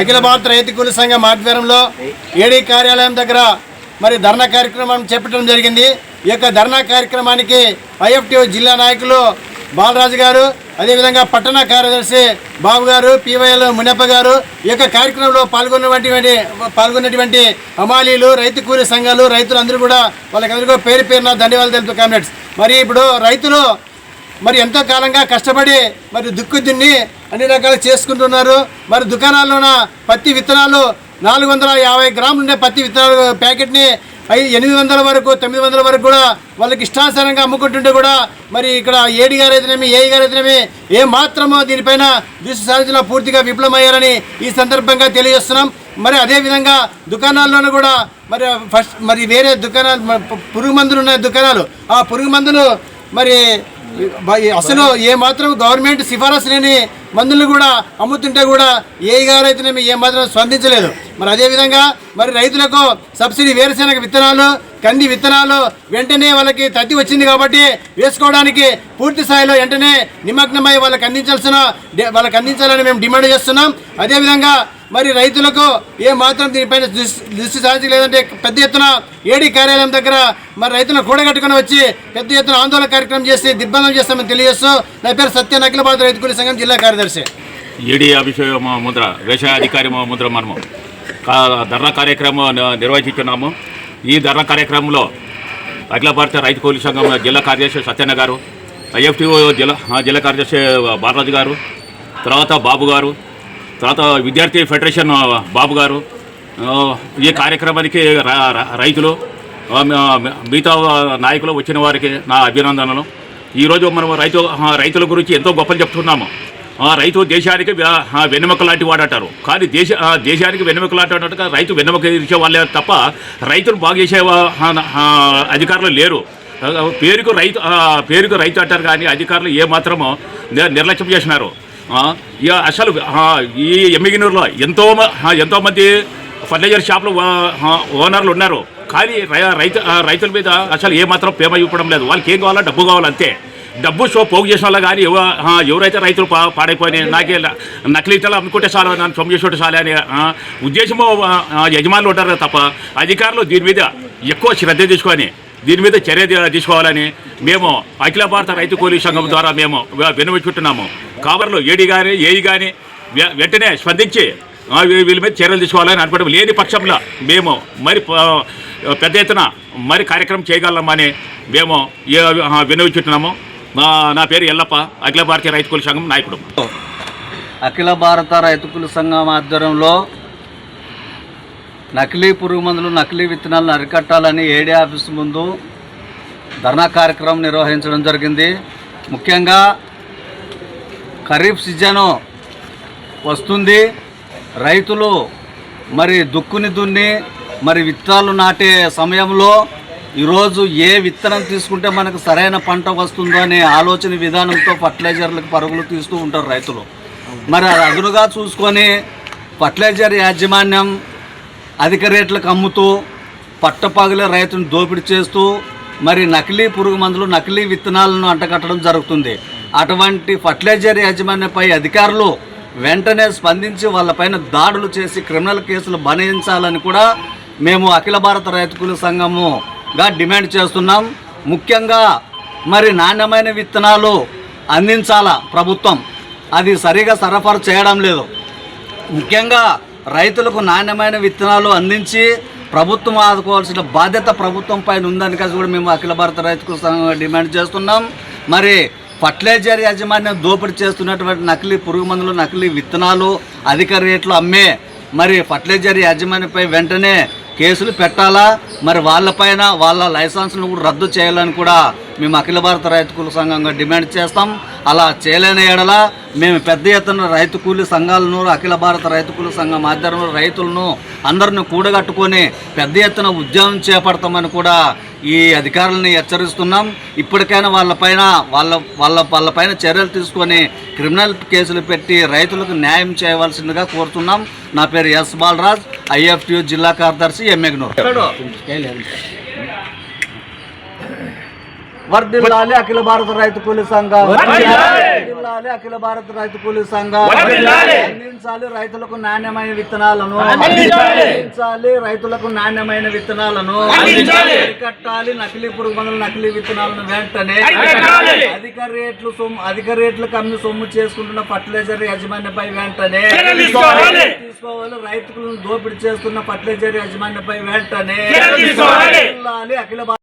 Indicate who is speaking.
Speaker 1: అఖిల భారత రైతు కూలి సంఘం ఆధ్వర్యంలో ఏడీ కార్యాలయం దగ్గర మరి ధర్నా కార్యక్రమం చేపట్టడం జరిగింది. ఈ యొక్క ధర్నా కార్యక్రమానికి ఐఎఫ్టీఓ జిల్లా నాయకులు బాలరాజు గారు అదేవిధంగా పట్టణ కార్యదర్శి బాబు గారు పివైఎల్ మునప్ప గారు ఈ యొక్క కార్యక్రమంలో పాల్గొన్నటువంటి పాల్గొన్నటువంటి హమాలీలు రైతు కూలి సంఘాలు రైతులు అందరూ కూడా వాళ్ళకందరికీ పేరు పేరున ధన్యవాదాలు తెలుపు కామ్రేడ్స్ మరి ఇప్పుడు రైతులు మరి ఎంతో కాలంగా కష్టపడి మరి దుక్కు దున్ని అన్ని రకాలు చేసుకుంటున్నారు. మరి దుకాణాల్లోన పత్తి విత్తనాలు నాలుగు వందల యాభై గ్రాములు ఉండే పత్తి విత్తనాలు ప్యాకెట్ని ఐదు ఎనిమిది వందల వరకు తొమ్మిది వందల వరకు కూడా వాళ్ళకి ఇష్టానుసారంగా అమ్ముకుంటుంటే కూడా మరి ఇక్కడ ఏడి గారు అయితేనేమి ఏ గారు అయితేనేమి ఏ మాత్రమో దీనిపైన దృష్టి సాధించిన పూర్తిగా విఫలమయ్యారని ఈ సందర్భంగా తెలియజేస్తున్నాం. మరి అదేవిధంగా దుకాణాల్లోనూ కూడా మరి ఫస్ట్ మరి వేరే దుకాణాలు పురుగు మందులు ఉన్నాయి దుకాణాలు ఆ పురుగు మందులు మరి అసలు ఏ మాత్రం గవర్నమెంట్ సిఫారసు లేని మందులు కూడా అమ్ముతుంటే కూడా ఏ గారైతేనేమి ఏ మాత్రం స్పందించలేదు. మరి అదేవిధంగా మరి రైతులకు సబ్సిడీ వేరుశెనగ విత్తనాలు కంది విత్తనాలు వెంటనే వాళ్ళకి తత్తి వచ్చింది కాబట్టి వేసుకోవడానికి పూర్తి స్థాయిలో వెంటనే నిమగ్నమై వాళ్ళకి అందించాల్సిన వాళ్ళకి అందించాలని మేము డిమాండ్ చేస్తున్నాం. అదేవిధంగా మరి రైతులకు ఏ మాత్రం దీనిపైన దృష్టి దృష్టి సాధించలేదంటే పెద్ద ఎత్తున ఏడీ కార్యాలయం దగ్గర మరి రైతులను కూడగట్టుకుని వచ్చి పెద్ద ఎత్తున ఆందోళన కార్యక్రమం చేసి దిగ్బంధం చేస్తామని తెలియజేస్తూ నా పేరు సత్య అఖిల భారత రైతు కూలీ సంఘం జిల్లా కార్యదర్శి.
Speaker 2: ఈడీ అభిషేక ముద్ర వ్యవసాయ అధికారి ముద్ర మనము. కా- ధర్నా కార్యక్రమం నిర్వహించున్నాము. ఈ ధర్నా కార్యక్రమంలో అఖిల భారత రైతు కూలీ సంఘం జిల్లా కార్యదర్శి సత్యన్న గారు ఐఎఫ్టీఓ జిల్లా జిల్లా కార్యదర్శి బాలరాజు గారు తర్వాత బాబు గారు తర్వాత విద్యార్థి ఫెడరేషన్ బాబు గారు ఈ కార్యక్రమానికి రైతులు మిగతా నాయకులు వచ్చిన వారికి నా అభినందనలు. ఈరోజు మనం రైతు రైతుల గురించి ఎంతో గొప్పలు చెప్తున్నాము. రైతు దేశానికి వెన్నెముక లాంటి వాడు కానీ దేశ దేశానికి వెన్నెముక లాంటి వాడు రైతు వెన్నెముక ఇచ్చే వాళ్ళే తప్ప రైతును బాగు చేసే అధికారులు లేరు. పేరుకు రైతు పేరుకు రైతు అంటారు కానీ అధికారులు ఏ మాత్రమో నిర్లక్ష్యం చేసినారు. అసలు ఈ ఎమ్మిగినూరులో ఎంతో మ- ఎంతోమంది ఫర్నిచర్ షాపులు ఓనర్లు ఉన్నారు. కానీ రై- రైతు రైతుల మీద అసలు ఏమాత్రం ప్రేమ చూపడం లేదు. వాళ్ళకి ఏం కావాలో డబ్బు కావాలంతే డబ్బు షో పోగు చేసిన వాళ్ళు కానీ ఎవరైతే రైతులు పా పాడైపోయినాయి నాకే నకిలీ ఇతలు అమ్ముకుంటే చాలు నన్ను సొమ్ము చేసేట చాలు అని ఉద్దేశము యజమానులు ఉంటారు తప్ప అధికారులు దీని మీద ఎక్కువ శ్రద్ధ తీసుకొని దీని మీద చర్య తీసుకోవాలని మేము అఖిల భారత రైతు కూలీ సంఘం ద్వారా మేము వె- విన్నవించుకుంటున్నాము కావర్లు ఏడి కానీ ఏఈ కానీ వెంటనే స్పందించి వీళ్ళ మీద చర్యలు తీసుకోవాలని అనుకోవడం లేని పక్షంలో మేము మరి పెద్ద ఎత్తున మరి కార్యక్రమం చేయగలమని మేము ఏ- మా నా పేరు ఎల్లప్ప అఖిల భారతీయ రైతు కూలీ సంఘం నాయకుడు.
Speaker 3: అఖిల భారత రైతు కూలీ సంఘం ఆధ్వర్యంలో నకిలీ పురుగు మందులు నకిలీ విత్తనాలను అరికట్టాలని ఏడీ ఆఫీస్ ముందు ధర్నా కార్యక్రమం నిర్వహించడం జరిగింది. ముఖ్యంగా ఖరీఫ్ సీజను వస్తుంది. రైతులు మరి దుక్కుని దున్ని మరి విత్తనాలు నాటే సమయంలో ఈరోజు ఏ విత్తనం తీసుకుంటే మనకు సరైన పంట వస్తుందో అనే ఆలోచన విధానంతో ఫర్టిలైజర్లకు పరుగులు తీస్తూ ఉంటారు రైతులు. మరి అదునుగా చూసుకొని ఫర్టిలైజర్ యాజమాన్యం అధిక రేట్లకు అమ్ముతూ పట్టపగలే రైతును దోపిడీ చేస్తూ మరి నకిలీ పురుగు మందులు నకిలీ విత్తనాలను అంటగట్టడం జరుగుతుంది. అటువంటి ఫర్టిలైజర్ యాజమాన్యపై అధికారులు వెంటనే స్పందించి వాళ్ళపైన దాడులు చేసి క్రిమినల్ కేసులు బనాయించాలని కూడా మేము అఖిల భారత రైతుకుల సంఘముగా డిమాండ్ చేస్తున్నాం. ముఖ్యంగా మరి నాణ్యమైన విత్తనాలు అందించాలా ప్రభుత్వం? అది సరిగా సరఫరా చేయడం లేదు. ముఖ్యంగా రైతులకు నాణ్యమైన విత్తనాలు అందించి ప్రభుత్వం ఆదుకోవాల్సిన బాధ్యత ప్రభుత్వం పైన ఉందని కలిసి కూడా మేము అఖిల భారత రైతుకు సంఘంగా డిమాండ్ చేస్తున్నాం. మరి ఫర్టిలైజర్ యాజమాన్యం దోపిడీ చేస్తున్నటువంటి నకిలీ పురుగు మందులు నకిలీ విత్తనాలు అధిక రేట్లు అమ్మే మరి ఫర్టిలైజర్ యాజమాన్యంపై వెంటనే కేసులు పెట్టాలా? మరి వాళ్ళపైన వాళ్ళ లైసెన్స్ను కూడా రద్దు చేయాలని కూడా మేము అఖిల భారత రైతు సంఘంగా డిమాండ్ చేస్తాం. అలా చేయలేని ఎడల మేము పెద్ద ఎత్తున రైతు కూలీ సంఘాలను అఖిల భారత రైతు కూలీ సంఘం ఆధ్వర్యంలో రైతులను అందరిని కూడగట్టుకొని పెద్ద ఎత్తున ఉద్యమం చేపడతామని కూడా ఈ అధికారులని హెచ్చరిస్తున్నాం. ఇప్పటికైనా వాళ్ళపైన వాళ్ళ వాళ్ళ వాళ్ళపైన చర్యలు తీసుకొని క్రిమినల్ కేసులు పెట్టి రైతులకు న్యాయం చేయవలసిందిగా కోరుతున్నాం. నా పేరు ఎస్ బాలరాజ్ ఐఎఫ్టియు జిల్లా కార్యదర్శి ఎమ్మెగ్నూర్ వర్ధిల్లాలి అఖిల భారత రైతు కూలీ సంఘం. వర్ధిల్లాలి అఖిల భారత రైతు కూలీ సంఘం. అందించాలి రైతులకు నాణ్యమైన విత్తనాలను. అందించాలి. రైతులకు నాణ్యమైన విత్తనాలను. అరికట్టాలి నకిలీ పురుగు మందులు నకిలీ విత్తనాలను వెంటనే. అధిక రేట్లు సొమ్ము అధిక రేట్లకు అమ్మి సొమ్ము చేసుకుంటున్న ఫర్టిలైజర్ యాజమాన్యపై వెంటనే. తీసుకోవాలి. రైతులను దోపిడీ చేస్తున్న ఫర్టిలైజర్ యాజమాన్యపై వెంటనే. అఖిల భారత